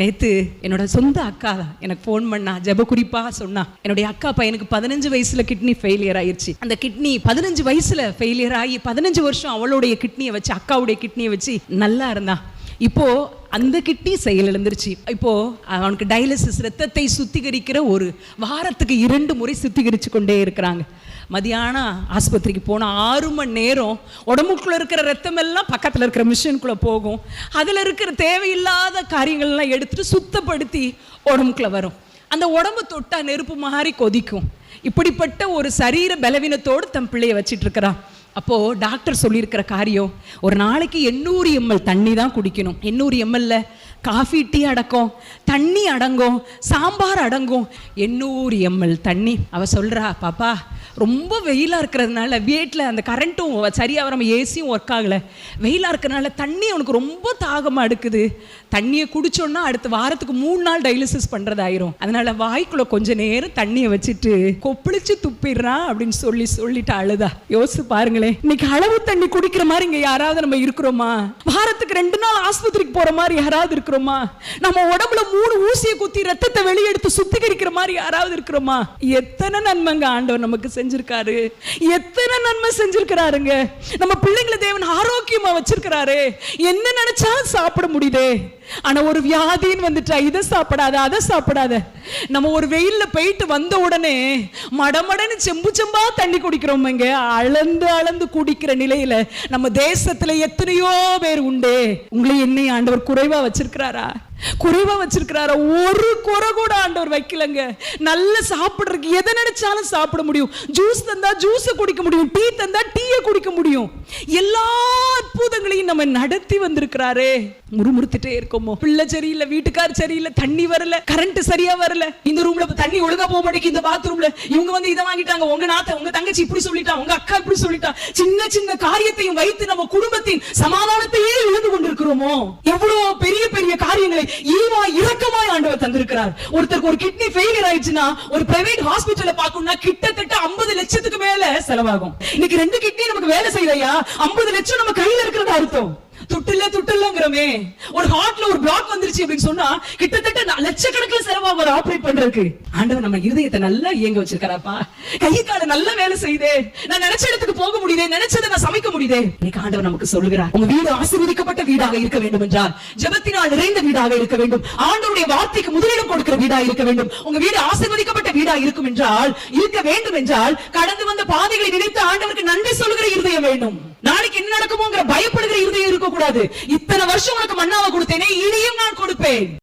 நேத்து என்னோட சொந்த அக்கா தான் எனக்கு ஃபோன் பண்ணா ஜெப குறிப்பா சொன்னா. என்னுடைய அக்கா பையனுக்கு பதினஞ்சு வயசுல கிட்னி ஃபெயிலியர் ஆயிடுச்சு அந்த கிட்னி பதினஞ்சு வயசுல ஃபெயிலியர் ஆகி பதினஞ்சு வருஷம் அவளுடைய கிட்னியை வச்சு அக்காவுடைய கிட்னியை வச்சு நல்லா இருந்தா. இப்போ அந்த கிட்னி செயல் இழந்துருச்சு இப்போ அவனுக்கு டயாலிசிஸ் ரத்தத்தை சுத்திகரிக்கிற ஒரு வாரத்துக்கு இரண்டு முறை சுத்திகரிச்சு கொண்டே இருக்கிறாங்க. மதியானம் ஆஸ்பத்திரிக்கு போனால் ஆறு மணி நேரம் உடம்புக்குள்ளே இருக்கிற ரத்தம் எல்லாம் பக்கத்தில் இருக்கிற மிஷினுக்குள்ளே போகும். அதில் இருக்கிற தேவையில்லாத காரியங்கள்லாம் எடுத்துட்டு சுத்தப்படுத்தி உடம்புக்குள்ளே வரும். அந்த உடம்பு தொட்டால் நெருப்பு மாதிரி கொதிக்கும். இப்படிப்பட்ட ஒரு சரீர பலவீனத்தோடு தன் பிள்ளையை வச்சிட்டு இருக்கிறா அப்போ டாக்டர் சொல்லியிருக்கிற காரியம் ஒரு நாளைக்கு எண்ணூறு எம்எல் தண்ணி தான் குடிக்கணும். எண்ணூறு எம்எல்ல காஃபி டீ அடக்கம் தண்ணி அடங்கும் சாம்பார் அடங்கும். எண்ணூறு எம்எல் தண்ணி. அவ சொல்றா பாப்பா ரொம்ப வெயிலாக இருக்கிறதுனால வீட்டில் அந்த கரண்ட்டும் சரியாக வராமல் ஏசியும் ஒர்க் ஆகலை. வெயிலாக இருக்கிறதுனால தண்ணி அவனுக்கு ரொம்ப தாகமாக எடுக்குது தண்ணியை குடிச்சோன்னா அடுத்த வாரத்துக்கு மூணு நாள் டயாலிசிஸ் பண்ணுறதாயிரும் அதனால வாய்க்குள்ள கொஞ்ச நேரம் தண்ணியை வச்சுட்டு கொப்பளிச்சு துப்பிடுறான் அப்படின்னு சொல்லி சொல்லிட்டு அழுதா. யோசிச்சு பாருங்களேன். இன்னைக்கு அளவு தண்ணி குடிக்கிற மாதிரி இங்கே யாராவது நம்ம இருக்கிறோமா? வாரத்துக்கு ரெண்டு நாள் ஆஸ்பத்திரிக்கு போற மாதிரி யாராவது இருக்கிறோமா? நம்ம உடம்புல மூணு ஊசியை குத்தி ரத்தத்தை வெளியெடுத்து சுத்திகரிக்கிற மாதிரி யாராவது இருக்கிறோமா? எத்தனை நன்மைங்க ஆண்டவர் நமக்கு செஞ்சிருக்காரு. எத்தனை நன்மை செஞ்சிருக்கிறாருங்க. நம்ம பிள்ளைங்களை தேவன் ஆரோக்கியமா வச்சிருக்கிறாரு. என்ன நினைச்சாலும் சாப்பிட முடியுதே. ஆனா ஒரு வியாதின்னு வந்துட்டா இதை சாப்பிடாத அதை சாப்பிடாத. நம்ம ஒரு வெயில்ல போயிட்டு வந்த உடனே மடமடன்னு செம்பு செம்பா தண்ணி குடிக்கிறோமங்க. அளந்து அளந்து குடிக்கிற நிலையில நம்ம தேசத்துல எத்தனையோ பேர் உண்டு. உங்களை என்னை ஆண்டவர் குறைவா வச்சிருக்கிறாரா? குறைவா வச்சிருக்கிறாரா? ஒரு குறை கூட அவர் வைக்கலங்க. நல்ல சாப்பிட்றதுக்கு எதை நினைச்சாலும் சாப்பிட முடியும். ஜூஸ் தந்தா ஜூஸை குடிக்க முடியும். டீ தந்தா டீயை குடிக்க முடியும். எல்லா அற்புதங்களையும் நம்ம நடத்தி வந்திருக்கிறாரே. முறுமுறுத்துட்டே இருக்கோமோ? பிள்ளை சரியில்லை வீட்டுக்கார் சரியில்லை தண்ணி வரல கரண்ட் சரியா வரல. இந்த ரூம்ல தண்ணி ஒழுங்கா போக மாட்டேங்குது இந்த பாத்ரூம்ல இவங்க வந்து இதை வாங்கிட்டாங்க உங்க நாத்த உங்க தங்கச்சி இப்படி சொல்லிட்டா உங்க அக்கா இப்படி சொல்லிட்டா. சின்ன சின்ன காரியத்தையும் வைத்து நம்ம குடும்பத்தின் சமாதானத்தையே இழந்து கொண்டிருக்கிறோமோ? எவ்வளவு பெரிய பெரிய காரியங்களை ஈவா இரக்கமாய் ஆண்டவர் தந்திருக்கிறார். ஒருத்தருக்கு ஒரு கிட்னி ஃபெயிலியர் ஆயிடுச்சுன்னா ஒரு பிரைவேட் ஹாஸ்பிட்டல்ல பார்க்கணும்னா கிட்டத்தட்ட 50 வேலை செலவாகும். இன்னைக்கு ரெண்டு கிட்னி நமக்கு வேலை செய்யலையா 50 லட்சம் நம்ம கையில இருக்கிறது அர்த்தம். துட்டுல துட்டுலங்கிறமே ஒரு ஹார்ட்ல ஒரு பிளாக் வந்துருச்சு அப்படின்னு சொன்னா கிட்டத்தட்ட ந- லட்சக்கணக்கில் செலவாகும் ஆப்ரேட் பண்றதுக்கு. ஆண்டவர் நம்ம இருதயத்தை நல்லா இயங்க வச்சிருக்காராப்பா. கை கால நல்ல வேலை செய்தே. நான் நினைச்ச இடத்துக்கு போக முடியுதே நினைச்சதை நான் சமைக்க முடியுதே. இன்னைக்கு ஆண்டவர் நமக்கு சொல்லுகிறார் உங்க வீடு ஆசீர்வதிக்கப்பட்ட வீடாக இருக்க வேண்டும் என்றால் ஜெபத்தினால் நிறைந்த வீடாக இருக்க வேண்டும். ஆண்டவருடைய வார்த்தைக்கு முதலிடம் கொடுக்கிற வீடாக இருக்க வேண்டும். உங்க வீடு ஆசீர்வதிக்கப்பட்ட வீடாக இருக்கும் என்றால் இருக்க வேண்டும் என்றால் கடந்து வந்த பாதைகளை நினைத்து ஆண்டவருக்கு நன்றி சொல்லுகிற இருதயம் வேண்டும். நாளைக்கு என்ன நடக்குமோங்கிற பயப்படுகிற இருதயம் இருக்கக்கூடாது. இத்தனை வருஷம் உனக்கு மண்ணாவை கொடுத்தேனே இனியும் நான் கொடுப்பேன்.